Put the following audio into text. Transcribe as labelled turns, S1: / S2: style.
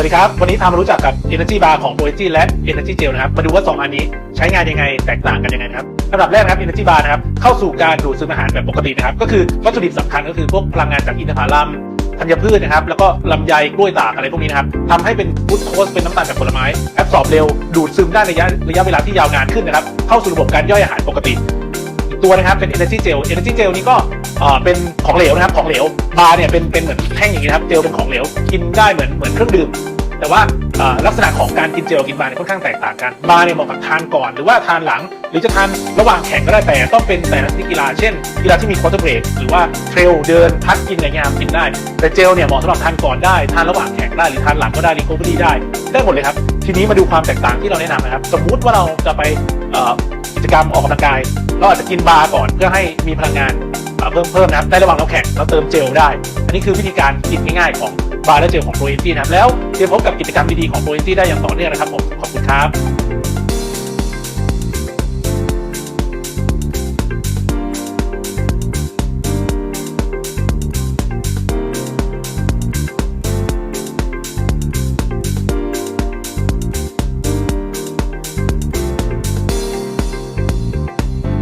S1: วัสดีครับ วันนี้พามารู้จักกับ Energy Bar ของ o e t y และ Energy Gel นะครับ มาดูว่า 2 อันนี้ใช้งานยังไง แตกต่างกันยังไงครับลำดับแรกนะครับ Energy Bar นะครับ เข้าสู่การดูดซึมอาหารแบบปกตินะครับ ก็คือวัตถุดิบสำคัญก็คือพวกพลังงานจากอินทผลัมธัญพืชนะครับ แล้วก็ลำไยกล้วยตากอะไรพวกนี้นะครับทำให้เป็นกลูโคสเป็นน้ำตาลจากผลไม้แอบสอบเร็ว ดูดซึมได้ระยะระยะเวลาที่ยาวนานขึ้นนะครับ เข้าสู่ระบบการย่อยอาหารปกติ อีกตัวนะครับเป็น Energy Gel Energy Gel นี้ก็เอ่อเป็นของเหลวนะครับ ของเหลว บาร์เนี่ยเป็นเป็นเหมือนแท่งอย่างนี้นครับ เจลเป็นของเหลว กินได้เหมือนเหมือนเครื่องดื่ม แต่ว่าลักษณะของการกินเจลกินบาร์เนี่ยค่อนข้างแตกต่างกันบาร์เนี่ยเหมาะกับทานก่อน หรือว่าทานหลัง หรือจะทานระหว่างแข่งก็ได้แต่ต้องเป็นแต่ละชนิดกีฬาเช่นกีฬาที่มีคอเตอร์เบรกหรือว่าเทรลเดินพักกินอะไรเงี้ยกินได้ แต่เจลเนี่ยเหมาะสำหรับทานก่อนได้ทานระหว่างแข่งได้หรือทานหลังก็ได้รีคอเวอรี่ได้ได้หมดเลยครับทีนี้มาดูความแตกต่างที่เราแนะนำนะครับ สมมุติว่าเราจะไปกิจกรรมออกกำลังกาย เราอาจจะกินบาร์ก่อนเพื่อให้มีพลังงานเอ่อเพิ่มเพิ่มนะครับในระหว่างเราแข่งเราเติมเจลได้ อันนี้คือวิธีการกินง่ายๆของ บาร์และเจลของโปรเอนซี่นะครับแล้วเตรียมพบกับกิจกรรมดีๆของโปรเอนซี่ได้อย่างต่อเนื่องนะครับผมขอบคุณครับ